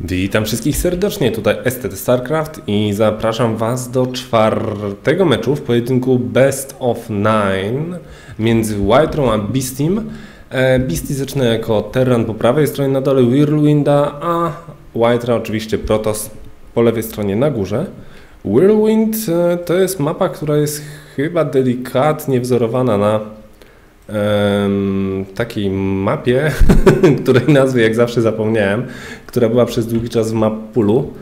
Witam wszystkich serdecznie, tutaj STT StarCraft i zapraszam Was do czwartego meczu w pojedynku Best of Nine między Whiterą a Beastim. E, Beastie zaczyna jako Terran po prawej stronie na dole Whirlwinda, a Whitera oczywiście Protoss po lewej stronie na górze. Whirlwind e, to jest mapa, która jest chyba delikatnie wzorowana na takiej mapie, której nazwy jak zawsze zapomniałem, która była przez długi czas w mapulu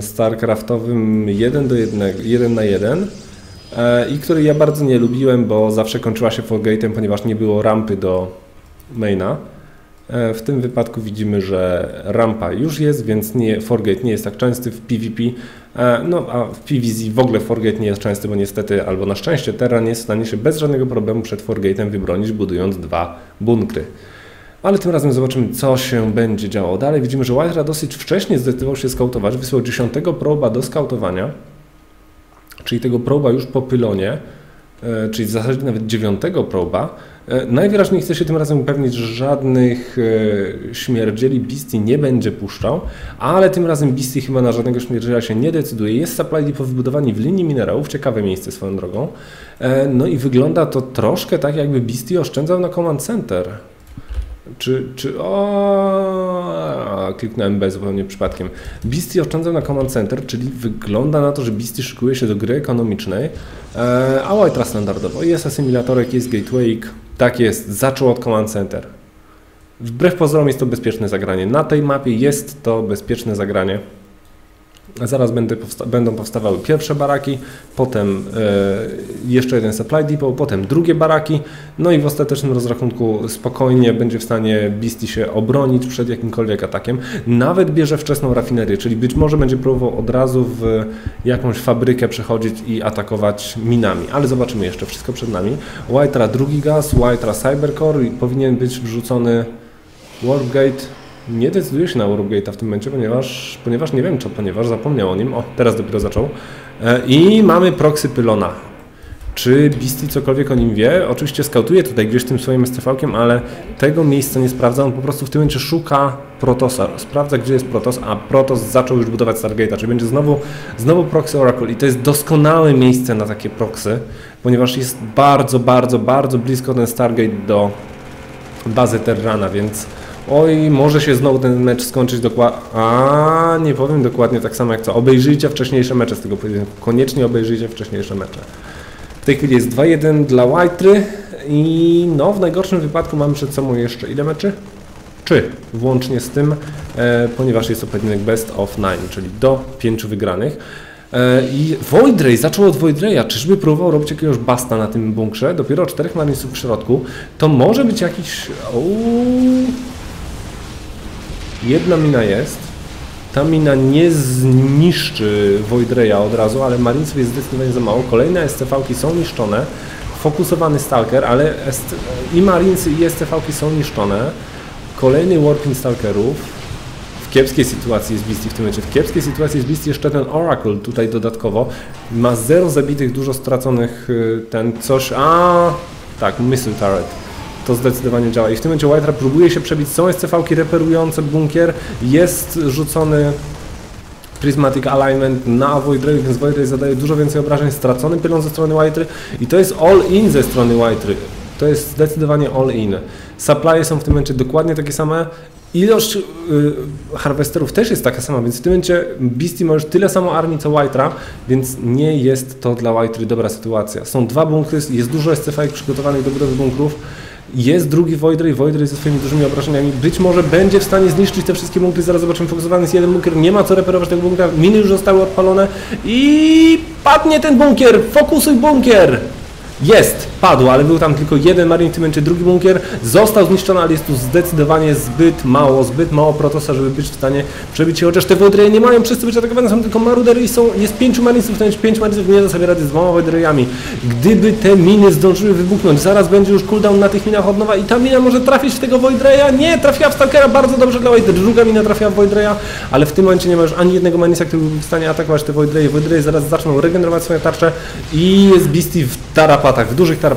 StarCraftowym 1 do 1, 1 na 1 e, i której ja bardzo nie lubiłem, bo zawsze kończyła się Forgate'em, ponieważ nie było rampy do maina. E, w tym wypadku widzimy, że rampa już jest, więc nie, Forgate nie jest tak częsty w PvP. E, no a w PvZ w ogóle Forgate nie jest częsty, bo niestety, albo na szczęście, Terran jest w stanie się bez żadnego problemu przed Forgate'em wybronić, budując dwa bunkry. Ale tym razem zobaczymy, co się będzie działo dalej. Widzimy, że Whitera dosyć wcześnie zdecydował się skautować. Wysłał 10 proba do skautowania, czyli tego proba już po pylonie, e, czyli w zasadzie nawet 9 proba. E, najwyraźniej chce się tym razem upewnić, że żadnych e, śmierdzieli Beastie nie będzie puszczał, ale tym razem Beastie chyba na żadnego śmierdziela się nie decyduje. Jest supply depot wybudowany w linii minerałów, ciekawe miejsce swoją drogą. E, no i wygląda to troszkę tak, jakby Beastie oszczędzał na command center. Czy, czy, o, kliknąłem B zupełnie przypadkiem. Beastie oszczędzał na Command Center, czyli wygląda na to, że Beastie szykuje się do gry ekonomicznej, a White standardowo. Jest asymilatorek, jest gateway, tak jest, zaczął od Command Center. Wbrew pozorom jest to bezpieczne zagranie. Na tej mapie jest to bezpieczne zagranie. Zaraz powsta będą powstawały pierwsze baraki, potem e, jeszcze jeden supply depot, potem drugie baraki, no i w ostatecznym rozrachunku spokojnie będzie w stanie Beastie się obronić przed jakimkolwiek atakiem. Nawet bierze wczesną rafinerię, czyli być może będzie próbował od razu w jakąś fabrykę przechodzić i atakować minami, ale zobaczymy jeszcze, wszystko przed nami. Whitera drugi gaz, Whitera Cybercore powinien być wrzucony Warpgate nie decyduje się na Uruguay'a w tym momencie, ponieważ, ponieważ nie wiem, czy ponieważ zapomniał o nim. O, teraz dopiero zaczął. E, I mamy proxy Pylona. Czy Beastie cokolwiek o nim wie? Oczywiście skautuje tutaj gdzieś tym swoim STV-kiem, ale tego miejsca nie sprawdza. On po prostu w tym momencie szuka Protosa. Sprawdza, gdzie jest Protos, a Protos zaczął już budować Stargate'a, czyli będzie znowu, znowu proxy Oracle. I to jest doskonałe miejsce na takie proxy, ponieważ jest bardzo, bardzo, bardzo blisko ten Stargate do bazy Terrana, więc Oj, może się znowu ten mecz skończyć dokładnie. A nie powiem dokładnie tak samo jak co. Obejrzyjcie wcześniejsze mecze z tego pojedynku. Koniecznie obejrzyjcie wcześniejsze mecze. W tej chwili jest 2-1 dla Whitery i no w najgorszym wypadku mamy przed sobą jeszcze ile meczy? Czy włącznie z tym, e, ponieważ jest to pojedynek best of nine, czyli do pięciu wygranych. E, I Voidray, zaczął od Voidraya. Czyżby próbował robić jakiegoś basta na tym bunkrze? Dopiero czterech marinesów w środku. To może być jakiś... Uuu. Jedna mina jest. Ta mina nie zniszczy Voidreya od razu, ale Marinesów jest zdecydowanie za mało. Kolejne SCV-ki są niszczone. Fokusowany Stalker, ale i Marinesy i SCV-ki są niszczone. Kolejny Warping Stalkerów. W kiepskiej sytuacji jest Beastie w tym momencie. W kiepskiej sytuacji jest Beastie jeszcze ten Oracle tutaj dodatkowo. Ma zero zabitych, dużo straconych y, ten coś... A tak, Missile Turret to zdecydowanie działa. I w tym momencie White próbuje się przebić, są SCV-ki reperujące bunkier, jest rzucony Prismatic Alignment na Voidray, więc Voidray zadaje dużo więcej obrażeń, stracony pylon ze strony White i to jest all-in ze strony White To jest zdecydowanie all-in. Supply są w tym momencie dokładnie takie same. Ilość y, harwesterów też jest taka sama, więc w tym momencie Beastie ma już tyle samo armii co White'a, więc nie jest to dla White'ry dobra sytuacja. Są dwa bunkry, jest dużo SCV przygotowanych do budowy bunkrów. Jest drugi Voidray, Voidray ze swoimi dużymi obrażeniami. Być może będzie w stanie zniszczyć te wszystkie bunkry. Zaraz zobaczymy, fokusowany jest jeden bunkier. Nie ma co reperować tego bunkra. Miny już zostały odpalone. I padnie ten bunkier! Fokusuj bunkier! Jest, padł, ale był tam tylko jeden Marine tym momencie, drugi bunkier został zniszczony, ale jest tu zdecydowanie zbyt mało, zbyt mało protosa, żeby być w stanie przebić się, chociaż te Voidreje nie mają co być atakowane, są tylko marudery i są, jest pięciu Marinesów, to pięć Marinesów nie da sobie rady z dwoma Voidrejami. Gdyby te miny zdążyły wybuchnąć, zaraz będzie już cooldown na tych minach od nowa i ta mina może trafić w tego Voidreya, nie, trafiła w Stalkera, bardzo dobrze dla Voidreya, druga mina trafiła w Voidreya, ale w tym momencie nie ma już ani jednego Marinesa, który byłby w stanie atakować te Voidreje, Voidreje zaraz zaczną regenerować swoje tarcze i jest Beastie w tarapatach, w dużych tarapatach.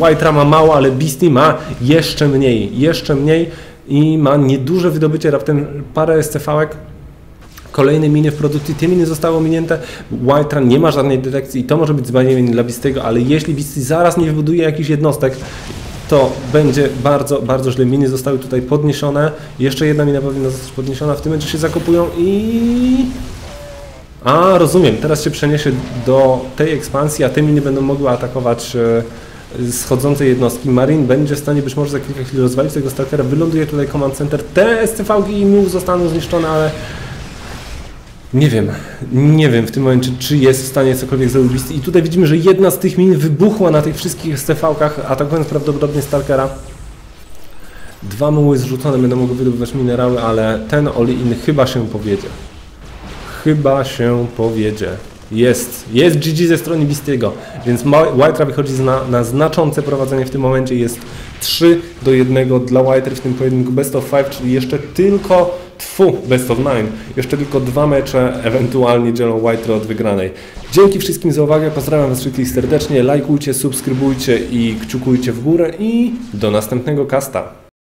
White ma mało, ale Beastie ma jeszcze mniej, jeszcze mniej i ma nieduże wydobycie, raptem parę SCV-ek, kolejne miny w produkcji, te miny zostały ominięte, Whiterun nie ma żadnej detekcji i to może być zbawienie dla Bistego, ale jeśli Bisty zaraz nie wybuduje jakichś jednostek, to będzie bardzo, bardzo źle. Miny zostały tutaj podniesione, jeszcze jedna mina powinna zostać podniesiona, w tym momencie się zakopują i... A, rozumiem, teraz się przeniesie do tej ekspansji, a te miny będą mogły atakować e, schodzące jednostki. Marine będzie w stanie być może za kilka chwil rozwalić tego stalkera, wyląduje tutaj command center, te SCV i MUV zostaną zniszczone, ale nie wiem, nie wiem w tym momencie, czy jest w stanie cokolwiek zrobić. I tutaj widzimy, że jedna z tych min wybuchła na tych wszystkich STV-kach, atakując prawdopodobnie Stalkera. Dwa muły zrzucone będą mogły wydobywać minerały, ale ten all-in chyba się powiedzie. Chyba się powiedzie. Jest, jest GG ze strony Bistiego, więc Whitera wychodzi na, na znaczące prowadzenie w tym momencie. Jest 3 do 1 dla Whiter w tym pojedynku best of 5, czyli jeszcze tylko Tfu, best of nine. Jeszcze tylko dwa mecze ewentualnie dzielą White od wygranej. Dzięki wszystkim za uwagę, pozdrawiam Was wszystkich serdecznie, lajkujcie, subskrybujcie i kciukujcie w górę i do następnego kasta.